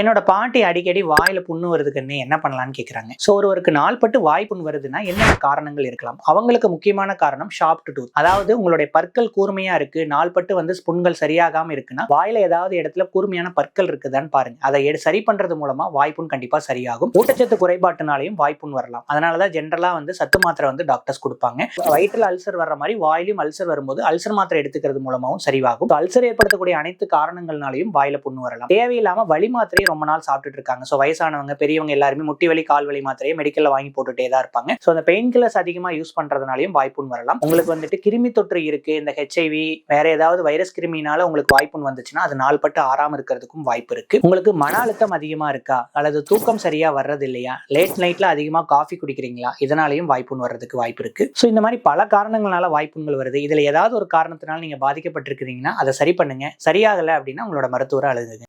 என்னோட பாட்டி அடிக்கடி வாயில புண்ணு வருதுக்குன்னு என்ன பண்ணலாம்னு கேக்குறாங்க. சோ ஒருவருக்கு நாள்பட்டு வாய் புண் வருதுன்னா என்னென்ன காரணங்கள் இருக்கலாம்? அவங்களுக்கு முக்கியமான காரணம் ஷாப்ட் டூத் அதாவது உங்களுடைய பற்கள் கூர்மையா இருக்கு நாள்பட்டு வந்து புண்கள் சரியாகாம இருக்குன்னா வாயில ஏதாவது இடத்துல கூர்மையான பற்கள் இருக்குதான்னு பாருங்க. அதை சரி பண்றது மூலமா வாய்ப்புண் கண்டிப்பா சரியாகும். ஊட்டச்சத்து குறைபாட்டுனாலையும் வாய்ப்புண் வரலாம். அதனாலதான் ஜென்ரலா வந்து சத்து மாத்திரை வந்து டாக்டர்ஸ் கொடுப்பாங்க. வயிற்றுல அல்சர் வர்ற மாதிரி வாயிலும் அல்சர் வரும்போது அல்சர் மாத்திரை எடுத்துக்கிறது மூலமாவும் சரிவாகும். அல்சர் ஏற்படுத்தக்கூடிய அனைத்து காரணங்கள்னாலையும் வாயில புண்ணு வரலாம். தேவையில்லாம வழி மாத்திரை மாத்திரையை ரொம்ப நாள் சாப்பிட்டுட்டு இருக்காங்க. ஸோ வயசானவங்க பெரியவங்க எல்லாருமே முட்டி வலி கால் வலி மாத்திரையை மெடிக்கல்ல வாங்கி போட்டுட்டே தான் இருப்பாங்க. ஸோ அந்த பெயின் கில்லர்ஸ் அதிகமாக யூஸ் பண்றதுனாலையும் வாய்ப்புன்னு வரலாம். உங்களுக்கு வந்துட்டு கிருமி தொற்று இருக்கு இந்த ஹெச்ஐவி வேற ஏதாவது வைரஸ் கிருமினால உங்களுக்கு வாய்ப்புன்னு வந்துச்சுன்னா அது நாள்பட்டு ஆறாம இருக்கிறதுக்கும் வாய்ப்பு இருக்கு. உங்களுக்கு மன அழுத்தம் அதிகமா இருக்கா? அல்லது தூக்கம் சரியா வர்றது இல்லையா? லேட் நைட்ல அதிகமா காஃபி குடிக்கிறீங்களா? இதனாலையும் வாய்ப்புண் வர்றதுக்கு வாய்ப்பு இருக்கு. ஸோ இந்த மாதிரி பல காரணங்களால வாய்ப்புண்கள் வருது. இதுல ஏதாவது ஒரு காரணத்தினால நீங்க பாதிக்கப்பட்டிருக்கிறீங்கன்னா அதை சரி பண்ணுங்க. சரியாகல அப்படின்னா உங்களோட மருத்துவரை அழுகுங்க.